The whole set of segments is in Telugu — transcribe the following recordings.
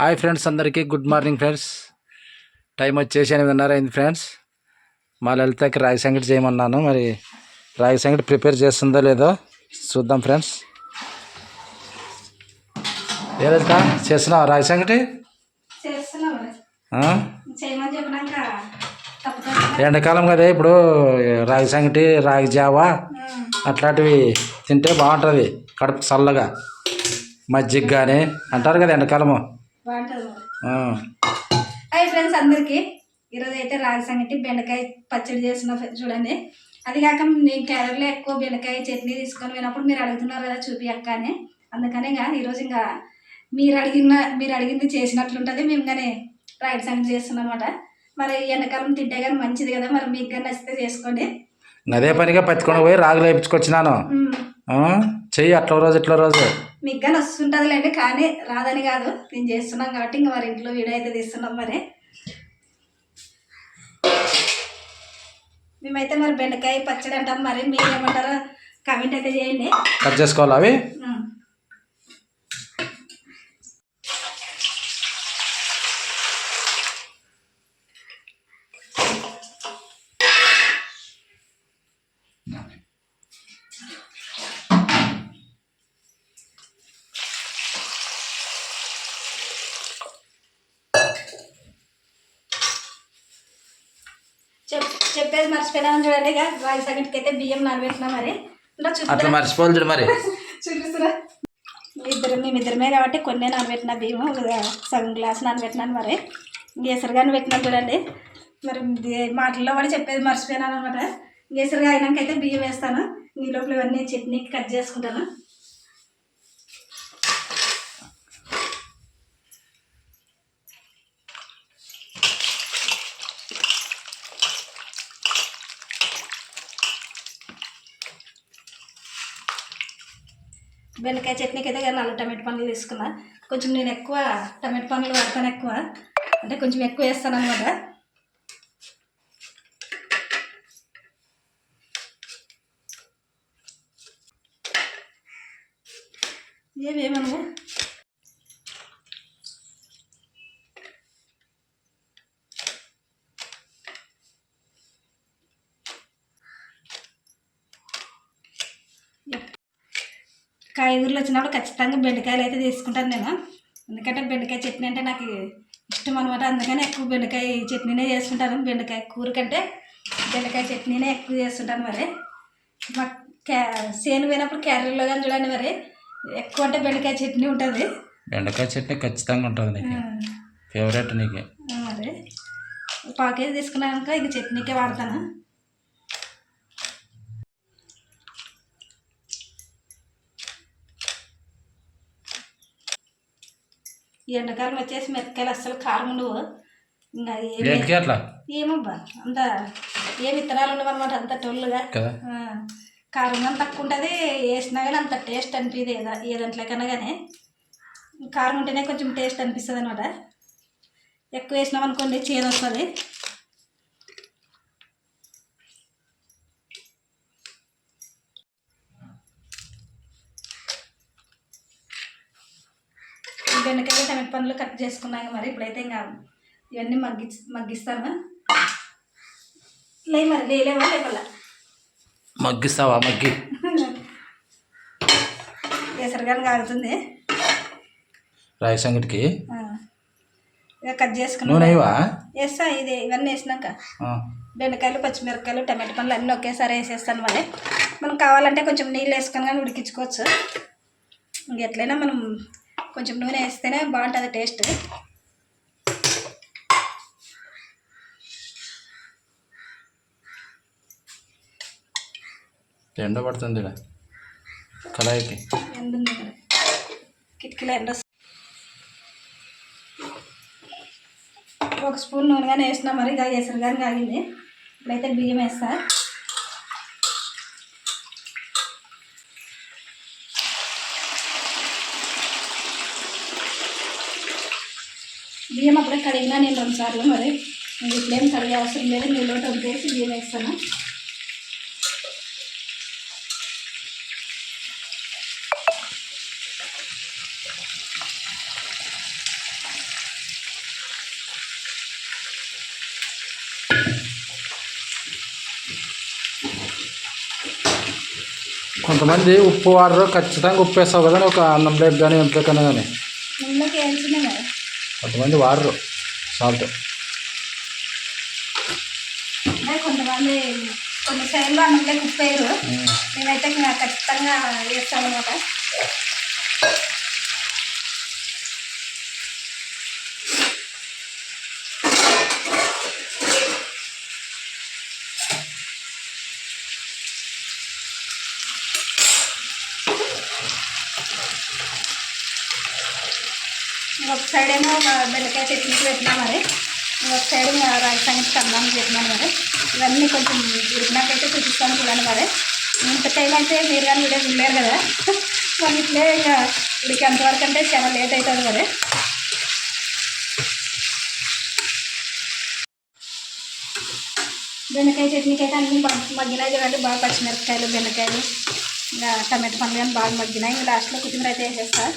హాయ్ ఫ్రెండ్స్ అందరికీ గుడ్ మార్నింగ్ ఫ్రెండ్స్ టైం వచ్చేసి ఎనిమిదిన్నర అయింది ఫ్రెండ్స్ మా లలితకి రాగి సంగటి చేయమన్నాను. మరి రాగి సంగటి ప్రిపేర్ చేస్తుందో లేదో చూద్దాం ఫ్రెండ్స్ ఏ లలిత చేస్తున్నావా రాగి సంగటి? ఎండాకాలం కదా ఇప్పుడు రాగి సంగటి రాగి జావా అట్లాంటివి తింటే బాగుంటుంది కడుపు చల్లగా. మజ్జిగ కానీ అంటారు కదా ఎండాకాలము. హాయ్ ఫ్రెండ్స్ అందరికీ. ఈరోజు అయితే రాగి సంగటి బెండకాయ పచ్చడి చేసిన చూడండి. అది కాక నేను క్యారెట్లో ఎక్కువ బెండకాయ చట్నీ తీసుకొని పోయినప్పుడు మీరు అడుగుతున్నారు కదా చూపి అక్క అని. అందుకనే ఇంకా ఈరోజు ఇంకా మీరు అడిగిన మీరు అడిగింది చేసినట్లుంటుంది. మేము కానీ రాగి సంగటి చేస్తున్నాం అనమాట మరి ఎండాకాలం తింటే కానీ మంచిది కదా మరి మీకు కానీ నచ్చితే చేసుకోండి. అదే పనిగా పత్తికొండ పోయి రాగులు వేయించుకొచ్చినాను? చెయ్యి అట్ల రోజు ఇట్ల రోజు. మీకు కానీ వస్తుంటుందిలేండి కానీ రాదని కాదు. నేను చేస్తున్నాం కాబట్టి ఇంకా మరి ఇంట్లో వీడియో అయితే తీస్తున్నాం మరి. మేమైతే మరి బెండకాయ పచ్చడి అంటాం మరి మీరు ఏమంటారో కామెంట్ అయితే చేయండి. కట్ చేసుకోవాలి అవి? చెప్ చెప్పేది మర్చిపోయినామని చూడండి ఇక. రాగి సంగటికి అయితే బియ్యం నానబెట్టినా మరి. అట్లా చూడు మరి. చూపిస్తున్నా. ఇద్దరు మేమిద్దరమే కాబట్టి కొన్ని నానబెట్టిన బియ్యం ఒక సగం గ్లాస్ నానబెట్టినాను మరి. గేసరిగాని పెట్టినాను చూడండి. మరి మాటల్లో కూడా చెప్పేది మర్చిపోయినాను అనమాట గేసరిగా అయినాక అయితే బియ్యం వేస్తాను. ఈ లోపల ఇవన్నీ చట్నీకి కట్ చేసుకుంటాను. బెండకాయ చట్నీకి అయితే కానీ నాలుగు టమాటో పండ్లు తీసుకున్నా. కొంచెం నేను ఎక్కువ టమాటో పండ్లు వాడతాను ఎక్కువ. అంటే కొంచెం ఎక్కువ వేస్తాను అనమాట కాయగూరలు వచ్చినప్పుడు ఖచ్చితంగా బెండకాయలు అయితే తీసుకుంటాను నేను. ఎందుకంటే బెండకాయ చట్నీ అంటే నాకు ఇష్టం అనమాట అందుకని ఎక్కువ బెండకాయ చట్నీనే చేసుకుంటాను. బెండకాయ కూర కంటే బెండకాయ చట్నీనే ఎక్కువ చేస్తుంటాను మరి. మా క్యా సేను పోయినప్పుడు క్యారీలో కానీ చూడండి మరి ఎక్కువ అంటే బెండకాయ చట్నీ ఉంటుంది. బెండకాయ చట్నీ ఖచ్చితంగా ఉంటుంది నీకు. ఫేవరెట్ నీకు. మరి. పావు కేజీ తీసుకున్నాక ఇంక చట్నీకే వాడతాను. ఈ ఎండాకాలం వచ్చేసి మిరపకాయలు అస్సలు కారం ఉండవు. ఇంకా ఏమి ఏంటికి అట్లా? ఏమబ్బా అంత ఏ విత్తనాలు ఉండవన్నమాట అంత టొల్లుగా. కదా. కారం కానీ తక్కువ ఉంటుంది వేసినా కానీ అంత టేస్ట్ అనిపించదు ఏదా ఏ దాంట్లోకన్నా కానీ కారం ఉంటేనే కొంచెం టేస్ట్ అనిపిస్తుంది అనమాట ఎక్కువ వేసినాం అనుకోండి చేదు వస్తుంది బెండకాయలు టమాటో పండ్లు కట్ చేసుకున్నాక మరి ఇప్పుడైతే ఇంకా ఇవన్నీ మగ్గి మగ్గిస్తాను? లే మరి లేలేవా లేవల్లా మగ్గిస్తావా? మగ్గి. కేసరిగాని కాగుతుంది. రాగి సంగటికి. ఇక కట్ చేసుకున్నాం నూనె ఇవా వేస్తా ఇది ఇవన్నీ వేసినాక. బెండకాయలు పచ్చిమిరపకాయలు టమాటో పండ్లు అన్నీ ఒకేసారి వేసేస్తాను మరి. మనం కావాలంటే కొంచెం నీళ్ళు వేసుకొని కానీ ఉడికించుకోవచ్చు. ఇంక ఎట్లయినా మనం కొంచెం నూనె వేస్తేనే బాగుంటుంది టేస్ట్. ఎండ పడుతుంది. కళాయికి. కిటికీలో ఎండ. ఒక స్పూన్ నూనె కానీ వేసినా మరి ఇక కానీ కాగింది. ఇప్పుడైతే బియ్యం వేస్తా. బియ్యం అప్పుడే కడిగినా నేను రెండు సార్లు మరి. నేను ఇప్పుడేం కడిగే అవసరం లేదు నీళ్ళు వదిలేసి బియ్యం వేస్తాను. కొంతమంది ఉప్పు వాడరు ఖచ్చితంగా ఉప్పు వేస్తావు కదా ఒక అన్నం అన్నంలోకి కానీ ఎంతకన్నా కానీ కొంతమంది వాడరు సాల్ట్ అంటే కొంతమంది కొన్ని సైడ్లో అన్నంలోకి ఉప్పు వేయరు నేనైతే ఇంకా ఖచ్చితంగా వేస్తాను అనమాట ఒక సైడ్ ఏమో బెండకాయ చట్నీకి పెట్టినా మరి. ఒక సైడ్ ఇంకా రాగి కన్నానికి పెట్టినాను మరి. ఇవన్నీ కొంచెం ఉడికినాకైతే చూపిస్తాను చూడండి మరి. ఇంత టైం అయితే మీరు కానీ వీడియో ఉండలేరు కదా. మరి ఇట్లే ఇంకా అంతవరకు అంటే చాలా లేట్ అవుతుంది మరి. బెండకాయ చట్నీకి అయితే అన్నీ మగ్గినాయి చూడండి. బాగా పచ్చిమిరపకాయలు బెండకాయలు ఇంకా టమాటో పండ్లు కానీ బాగా మగ్గినాయి. ఇంకా లాస్ట్లో కొత్తిమీర అయితే వేసేస్తాను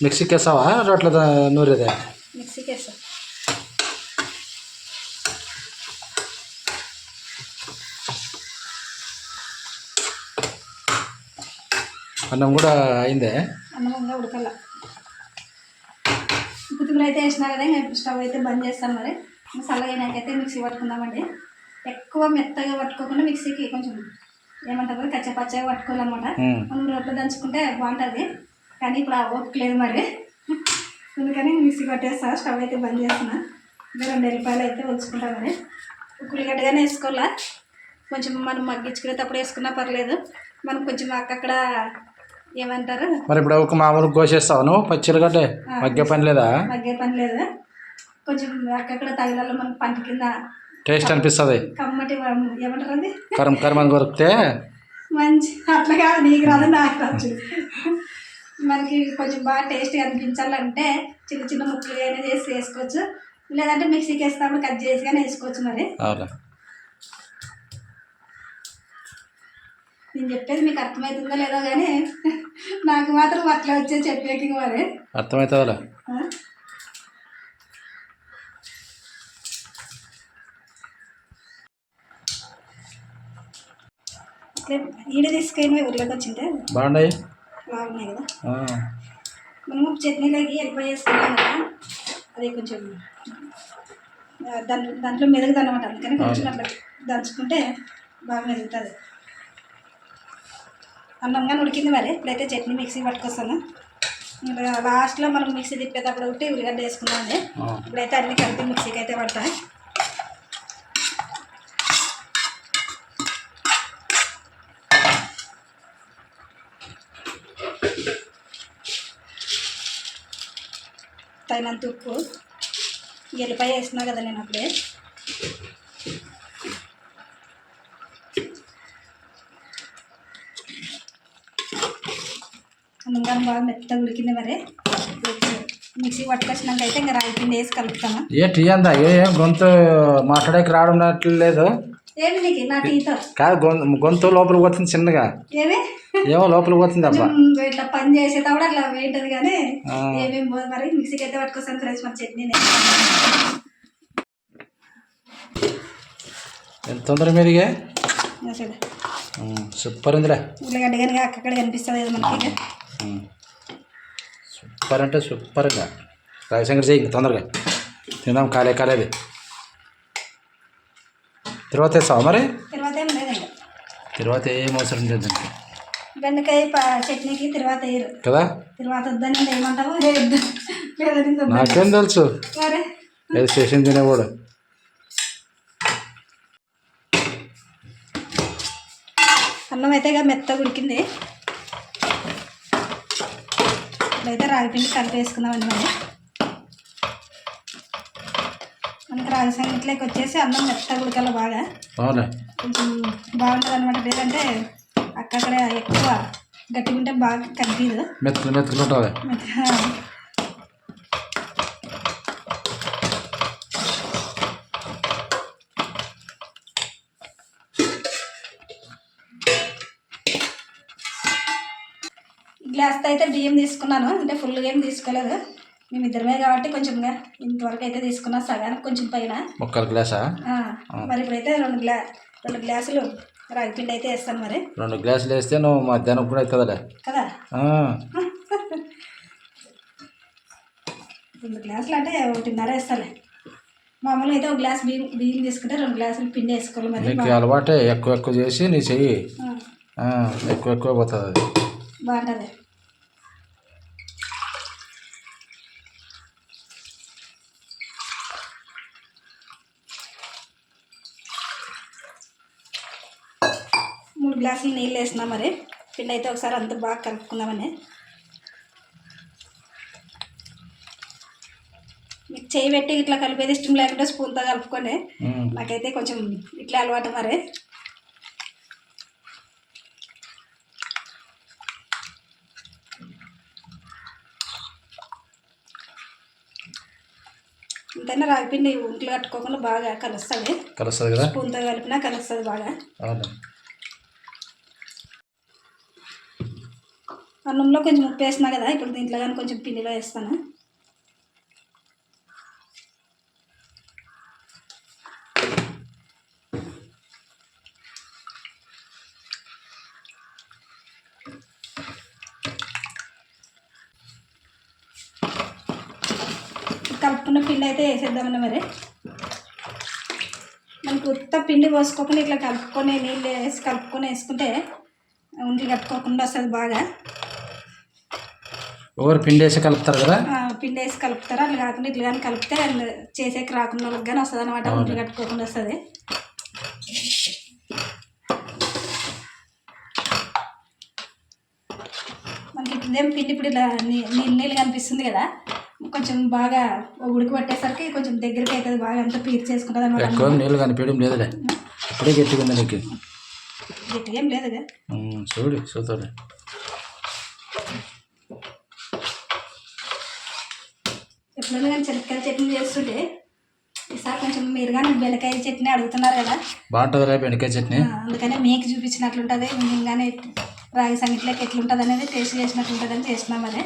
మిక్సీకి వేసావా రోట్ల నూరేదే? మిక్సీకి వేస్తా అన్నం కూడా అయిందే? అన్నం ఇంకా ఉడకల్ల కొత్తిమీర అయితే వేసినా కదా స్టవ్ అయితే బంద్ చేస్తాను మరి. ఇంకా చల్లగా అయినాకైతే మిక్సీ పట్టుకుందామండి ఎక్కువ మెత్తగా పట్టుకోకుండా మిక్సీకి కొంచెం ఏమంటారు కచ్చా పచ్చగా పట్టుకోవాలన్నమాట. మనం రోట్లో దంచుకుంటే బాగుంటుంది. కానీ ఇప్పుడు ఆ ఓపిక లేదు మరి. అందుకని మిక్సీ కొట్టేస్తా స్టవ్ అయితే బంద్ చేస్తున్నా. ఇంకా రెండు ఎల్లిపాయలు అయితే ఉంచుకుంటా మరి. ఉల్లిగడ్డగానే వేసుకోవాలా? కొంచెం మనం మగ్గించుకునేటప్పుడు వేసుకున్నా పర్లేదు. మనం కొంచెం అక్కడక్కడ ఏమంటారు? మరి ఇప్పుడు ఒక మామూలు కోసేస్తావు నువ్వు? పచ్చిరగడ్డ మగ్గే పని లేదా? మగ్గే పని లేదు? కొంచెం అక్కడక్కడ తగిలాలో మనకి పంట కింద టేస్ట్ అనిపిస్తుంది. కమ్మటి ఏమంటారు అది? కరం కరమని కొరికితే? మంచి అట్లా కాదు నీకు రాదు నాకు రాదు. మనకి కొంచెం బాగా టేస్ట్గా అనిపించాలంటే చిన్న చిన్న ముక్కలు అయినా చేసి వేసుకోవచ్చు. లేదంటే మిక్సీకి వేసినప్పుడు కట్ చేసి కానీ వేసుకోవచ్చు మరి. నేను చెప్పేది మీకు అర్థమవుతుందో లేదో కానీ నాకు మాత్రం అట్లా వచ్చే చెప్పేకి మరి? ఇట్లే ఈడ తీసుకొని ఊర్లోకి వచ్చింటే? బాగున్నాయి? బాగున్నాయి కదా. మనము చట్నీలోకి ఎల్లిపాయ వేసుకున్నాం కదా. అది కొంచెం దాంట్లో దాంట్లో మెరుగుతుంది అనమాట అందుకని కొంచెం అట్లా దంచుకుంటే బాగా మెరుగుతుంది అన్నం కానీ ఉడికింది మరి. ఇప్పుడైతే చట్నీ మిక్సీ పట్టుకొస్తాను లాస్ట్లో మనం మిక్సీ తిప్పేటప్పుడు ఒకటి ఉల్లిగడ్డ వేసుకున్నామండి ఆ. ఇప్పుడైతే అన్ని కలిపి మిక్సీకి అయితే పడతాయి. తగినంత ఉప్పు. ఎల్లిపాయ వేసినా కదా నేను అప్పుడే. కానీ బాగా మెత్తగా ఉడికింది మరి. మిక్సీ పట్టుకొచ్చినాక అయితే ఇంకా రాయి పిండి వేసి కలుపుతాను ఏ టీ అందా ఏ గొంతు మాట్లాడేకి రావడం లేదు. ఏమి నీకు? నా టీతో? కాదు గొంతు గొంతు లోపలికి పోతుంది చిన్నగా. ఏమి? ఏమో లోపలికి పోతుంది అబ్బా. ఇట్లా పని చేసేటప్పుడు అట్లా వేయటది కానీ. ఏమేమి పోదు మరి మిక్సీకి అయితే పట్టుకొస్తాను ఫ్రెండ్స్ మరి చట్నీ ఎంత తొందర మీదిగే అసలు సూపర్ ఉందిలే. ఉల్లిగడ్డ కానీ అక్కడ కనిపిస్తుంది కదా మనకి. సూపర్ అంటే సూపర్గా. రాగి సంగతి చేయి తొందరగా. తిందాం కాలే కాలేదు. తర్వాత వేస్తావా మరి? తర్వాత ఏం లేదు ఇంకా తర్వాత ఏం అవసరం లేదు. దానికి. బెండకాయ చట్నీకి తర్వాత వేయరు కదా? తర్వాత వద్దని ఏమంటావు. నాకేం తెలుసు? ఏది స్టేషన్ తినేవాడు అన్నం అయితే ఇక మెత్తగా ఉడికింది. ఇప్పుడైతే రాగిపిండి కలిపి వేసుకుందామండి మరి. మనకి రాగి సంగట్లోకి వచ్చేసి అన్నం మెత్తగా ఉడకాలి బాగా. కొంచెం బాగుంటుంది అనమాట లేదంటే అక్కడ ఎక్కువ గట్టిగా ఉంటే బాగా కనిపించదు మెత్తలు మెత్తలు ఉంటుంది గ్లాస్తో అయితే బియ్యం తీసుకున్నాను అంటే ఫుల్గా ఏం తీసుకోలేదు. మేమిద్దరమే కాబట్టి కొంచెం ఇంతవరకు అయితే తీసుకున్నా సగానికి కొంచెం పైన. ముక్కలు గ్లాసా? మరి ఇప్పుడైతే రెండు గ్లా రెండు గ్లాసులు పిండి అయితే వేస్తాను మరి. రెండు గ్లాసులు వేస్తే నువ్వు మధ్యాహ్నం కూడా అవుతుందిలే కదా? రెండు గ్లాసులు అంటే ఒకటిన్నర వేస్తాలే. మామూలుగా అయితే ఒక గ్లాస్ బియ్యం బియ్యం తీసుకుంటే రెండు గ్లాసులు పిండి వేసుకోవాలి మరి. నీకు అలవాటే ఎక్కువ ఎక్కువ చేసి నీ చెయ్యి. ఎక్కువ ఎక్కువ పోతుంది బాగుంటుంది. గ్లాసులు నీళ్ళు వేసినా మరి పిండి అయితే ఒకసారి అంతా బాగా కలుపుకుందామని. మీకు చేయి పెట్టి ఇట్లా కలిపేది ఇష్టం లేకుంటే స్పూన్తో కలుపుకొని. నాకైతే కొంచెం ఇట్లా అలవాటు మరి. ఇంతైనా రాగిపిండి ఉంట్లు కట్టుకోకుండా బాగా కలుస్తుంది. కలుస్తుంది కదా? స్పూన్తో కలిపినా కలుస్తుంది బాగా. అన్నంలో కొంచెం ఉప్పు వేస్తున్నా కదా ఇప్పుడు దీంట్లో కానీ కొంచెం పిండిలో వేస్తాను? కలుపుకున్న పిండి అయితే వేసేద్దామని మరి. మనకు ఉత్త పిండి పోసుకోకుండా ఇట్లా కలుపుకొని నీళ్ళు వేసి కలుపుకొని వేసుకుంటే ఉండి కట్టుకోకుండా వస్తుంది బాగా. ఒకరు పిండి వేసి కలుపుతారు కదా? పిండి వేసి కలుపుతారు. అట్లా కాకుండా ఇట్లా కానీ కలిపితే చేసేకి రాకుండా వాళ్ళకి కానీ వస్తుంది అనమాట ఉండి కట్టుకోకుండా వస్తుంది. మనకి ఇప్పుడేం పిండి ఇప్పుడు ఇలా నీళ్ళు నీళ్ళు కనిపిస్తుంది కదా? కొంచెం బాగా ఉడికి పట్టేసరికి కొంచెం దగ్గరికి అవుతుంది బాగా అంతా పీర్ చేసుకుంటుంది అనమాట ఎక్కువ నీళ్ళు కనిపించడం లేదులే. ఇప్పుడే గట్టిగా ఉంది నీకు. గట్టిగా ఏం లేదు కదా ఉమ్, చూడు చూస్తాడు ఎప్పుడైనా కానీ చెనక్కాయల చట్నీ చేస్తుంటే ఈసారి కొంచెం మీరు కానీ బెండకాయ చట్నీ అడుగుతున్నారు కదా. బాగుంటుంది రేపు వెనకాయ చట్నీ అందుకనే మీకు చూపించినట్లుంటుంది మేము కానీ రాగి సంగట్లోకి ఎట్లుంటుంది అనేది టేస్ట్ చేసినట్లుంటుంది అని చేసినాం అదే.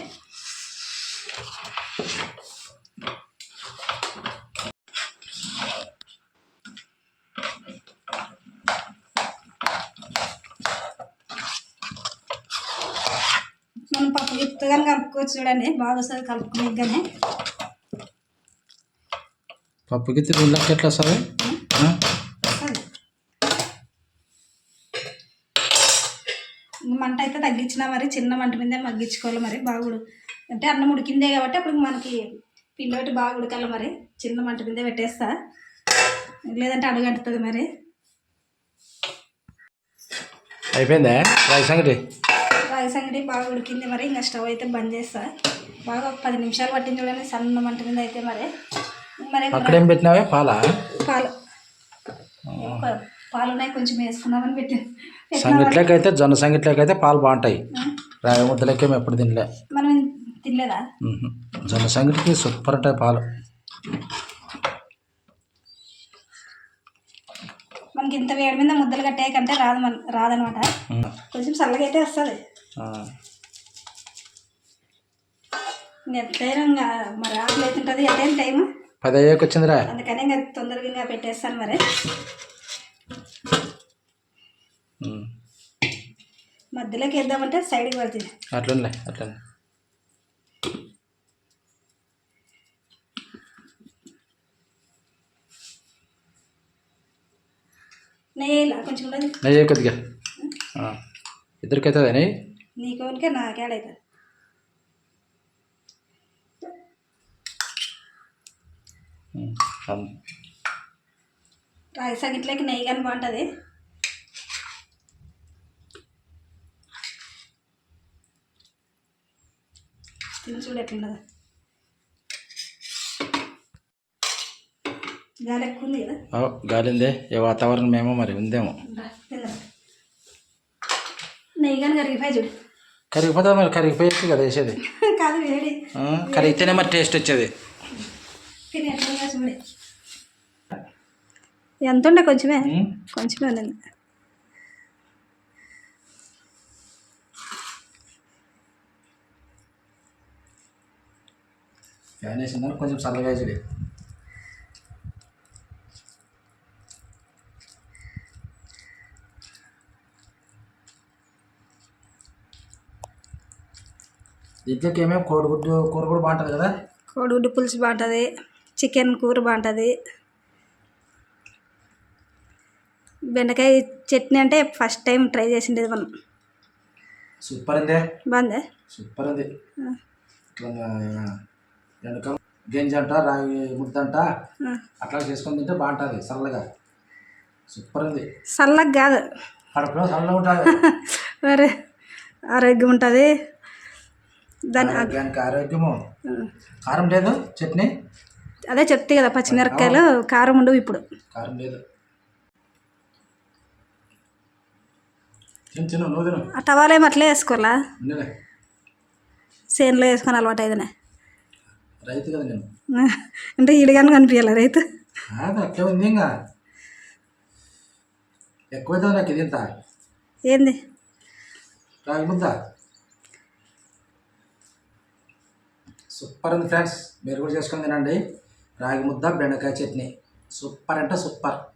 మనం పప్పు గిత్తు కానీ కలుపుకోవచ్చు చూడండి బాగా వస్తుంది కలుపుకునే కానీ పప్పు గిత్తి దీంట్లోకి ఎట్లా వస్తుంది? వస్తుంది మంట అయితే తగ్గించినా మరి చిన్న మంట మీదే మగ్గించుకోవాలి మరి బాగా ఉడు- అంటే అన్నం ఉడికిందే కాబట్టి అప్పుడు మనకి పిండి పెట్టి బాగా ఉడకాలి మరి. చిన్న మంట మీదే పెట్టేస్తా. లేదంటే అడుగంటుతుంది మరి. అయిపోయిందా? రాయి సంగటి రాగి సంగటి బాగా ఉడికింది మరి ఇంకా స్టవ్ అయితే బంద్ చేస్తా. బాగా ఒక పది నిమిషాలు పట్టింది చూడండి సన్న మంట మీద అయితే మరి. అక్కడేం పెట్టినావే? పాలా? పాలు. పాలు ఉన్నాయి కొంచెం పెట్టి పెట్టినా మరి. సంగట్లోకి అయితే జొన్న సంగట్లోకి అయితే పాలు బాగుంటాయి. రాగి ముద్దలకి మేము ఎప్పుడు తినలే. మనం తినలేదా. జొన్న సంగటికి సూపర్ ఉంటాయి పాలు. మనకి ఇంత వేడి మీద ముద్దలు కట్టే కంటే రాదు మన రాదనమాట. కొంచెం చల్లగా అయితే వస్తుంది. ఎట్లయినా మరి ఆకలి అవుతుంటుంది ఎట్లయిన టైం? పది అయ్యాక వచ్చిందిరా. అందుకని ఇంకా తొందరగా ఇంకా పెట్టేస్తాను మరి. మధ్యలోకి వేద్దామంటే సైడ్కి పడుతుంది. అట్లనే అట్లనే నెయ్యి కొంచెం నెయ్యి కొద్దిగా. ఆ. ఇద్దరికైతే నెయ్యి? నీకోనికే నాకేడవుతుంది రాగి సంగట్లోకి నెయ్యి కానీ బాగుంటుంది. తిని చూడు ఎట్లున్నదో గాలి ఎక్కువ ఉంది కదా? ఏ వాతావరణం ఏమో మరి ఉందేమో. నెయ్యి కానీ కరిగిపోయి చూడు. కరిగిపోతా మరి కరిగిపోయేది కదా వేసేది. కాదు వేడి. కరిగితేనే మరి టేస్ట్ వచ్చేది. ఎంత ఉండే కొంచెమే. కొంచెమే ఫ్యాన్ వేసిందని కొంచెం చల్లగా వేసాడు దీంట్లోకి ఏమేమి కోడిగుడ్డు కూర కూడా బాగుంటుంది కదా? కోడిగుడ్డు పులుసు బాగుంటుంది. చికెన్ కూర బాగుంటుంది. బెండకాయ చట్నీ అంటే ఫస్ట్ టైం ట్రై చేసిండేది మనం. సూపర్ అందే బాగుందా? సూపర్ ఉంది. ఇట్లా గంజి అంట రాగి ముద్ద అంట అట్లా చేసుకొని తింటే బాగుంటుంది చల్లగా సూపర్ ఉంది. చల్లగా కాదు. కడుపులో చల్లగా ఉంటుంది. మరి ఆరోగ్యం ఉంటుంది. దాని ఆరోగ్యము. కారం లేదు చట్నీ? అదే చెప్తే కదా పచ్చిమిరపకాయలు కారం ఉండవు ఇప్పుడు. ఆ టవాలేం అట్లే వేసుకోవాలా చేనులో వేసుకొని అలవాటు అయిందనే రైతు కదా నేను. అంటే ఈడుగానే కనిపించాలి రైతు? అట్లే ఉంది ఇంకా. ఎక్కువైతుంది నాకు ఇది ఇంత. ఏంది? సూపర్ ఉంది ఫ్రెండ్స్ మీరు కూడా చేసుకొని తినండి. రాగి ముద్ద బెండకాయ చట్నీ. సూపర్ అంటే సూపర్.